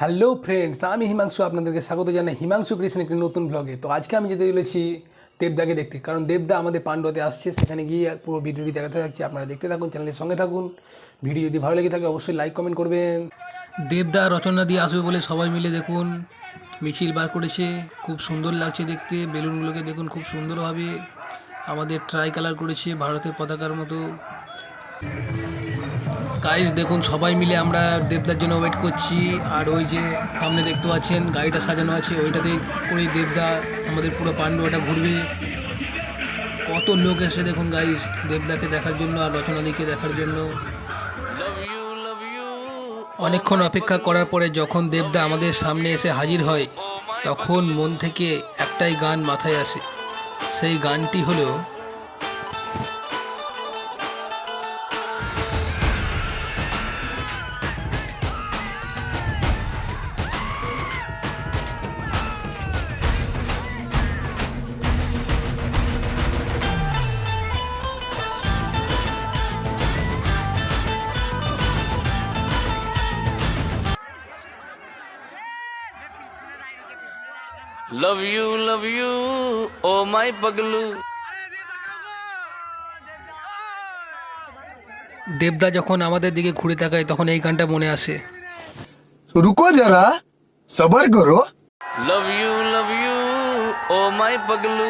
Hello friends আমি হিমাংশু, আপনাদেরকে স্বাগত জানাই হিমাংশু কৃষ্ণ একটি নতুন ব্লগে তো আজকে আমি যেতে চলেছি দেবদাকে দেখতে, কারণ দেবদা আমাদের পাণ্ডতে আসছে, সেখানে গিয়ে পুরো ভিডিওটি দেখাতে থাকছি, আপনারা দেখতে থাকুন চ্যানেলের সঙ্গে থাকুন। ভিডিও যদি ভালো লেগে থাকে অবশ্যই লাইক কমেন্ট করবেন। দেবদা রচনা দিয়ে আসবে বলে সবাই মিলে দেখুন, মিছিল বার করেছে, খুব সুন্দর লাগছে দেখতে, বেলুনগুলোকে দেখুন, খুব সুন্দরভাবে। আমাদের ট্রাই কালার করেছে, ভারতের পতাকার মতো। গাইজ দেখুন, সবাই মিলে আমরা দেবদার জন্য ওয়েট করছি। আর ওই যে সামনে দেখতে পাচ্ছেন, গাড়িটা সাজানো আছে, ওইটাতে করে দেবদা আমাদের পুরো পাণ্ডবটা ঘুরবে। কত লোক এসে দেখুন গাইজ দেবদাকে দেখার জন্য আর রচনাদিকে দেখার জন্য। অনেকক্ষণ অপেক্ষা করার পরে যখন দেবদা আমাদের সামনে এসে হাজির হয়, তখন মন থেকে একটাই গান মাথায় আসে। সেই গানটি হলো love you love you oh my Paglu দেবদা যখন আমাদের দিকে ঘুরে তাকায় তখন এই গানটা মনে আসে। রুকো যারা সবার করো। Love you love you oh my Paglu